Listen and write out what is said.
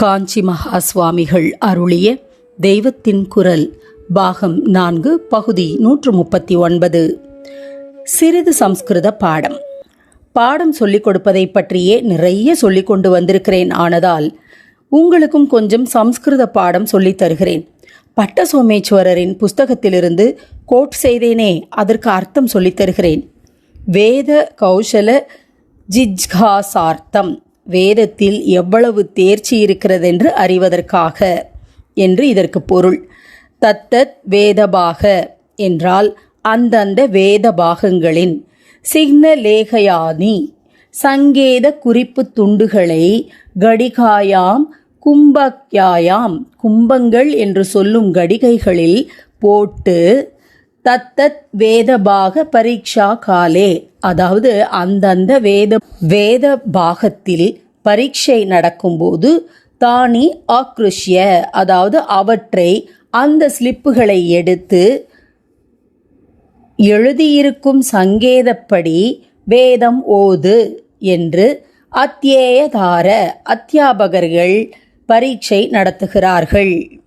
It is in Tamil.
காஞ்சி மகா சுவாமிகள் அருளிய தெய்வத்தின் குரல் பாகம் நான்கு பகுதி நூற்று முப்பத்தி ஒன்பது. சிறிது சம்ஸ்கிருத பாடம். பாடம் சொல்லிக் கொடுப்பதை பற்றியே நிறைய சொல்லிக் கொண்டு வந்திருக்கிறேன். ஆனதால் உங்களுக்கும் கொஞ்சம் சம்ஸ்கிருத பாடம் சொல்லித் தருகிறேன். பட்ட சோமேஸ்வரரின் புஸ்தகத்திலிருந்து கோட் செய்தேனே அதற்கு அர்த்தம் சொல்லித் தருகிறேன். வேத கௌசல ஜிஜ்காசார்த்தம். வேதத்தில் எவ்வளவு தேர்ச்சி இருக்கிறதென்று அறிவதற்காக என்று இதற்கு பொருள். தத்தத் வேதபாக என்றால் அந்தந்த வேத பாகங்களின் சிக்னலேகயானி சங்கேத குறிப்பு துண்டுகளை கடிகாயாம் கும்பக்யாயாம் கும்பங்கள் என்று சொல்லும் கடிகைகளில் போட்டு தத்தத் வேதபாக பரீட்சா காலே. அதாவது அந்தந்த வேத வேத பாகத்தில் பரீட்சை நடக்கும்போது தானி ஆக்ருஷ்ய. அதாவது அவற்றை அந்த ஸ்லிப்புகளை எடுத்து எழுதியிருக்கும் சங்கேதப்படி வேதம் ஓது என்று அத்தியேயதார அத்தியாபகர்கள் பரீட்சை நடத்துகிறார்கள்.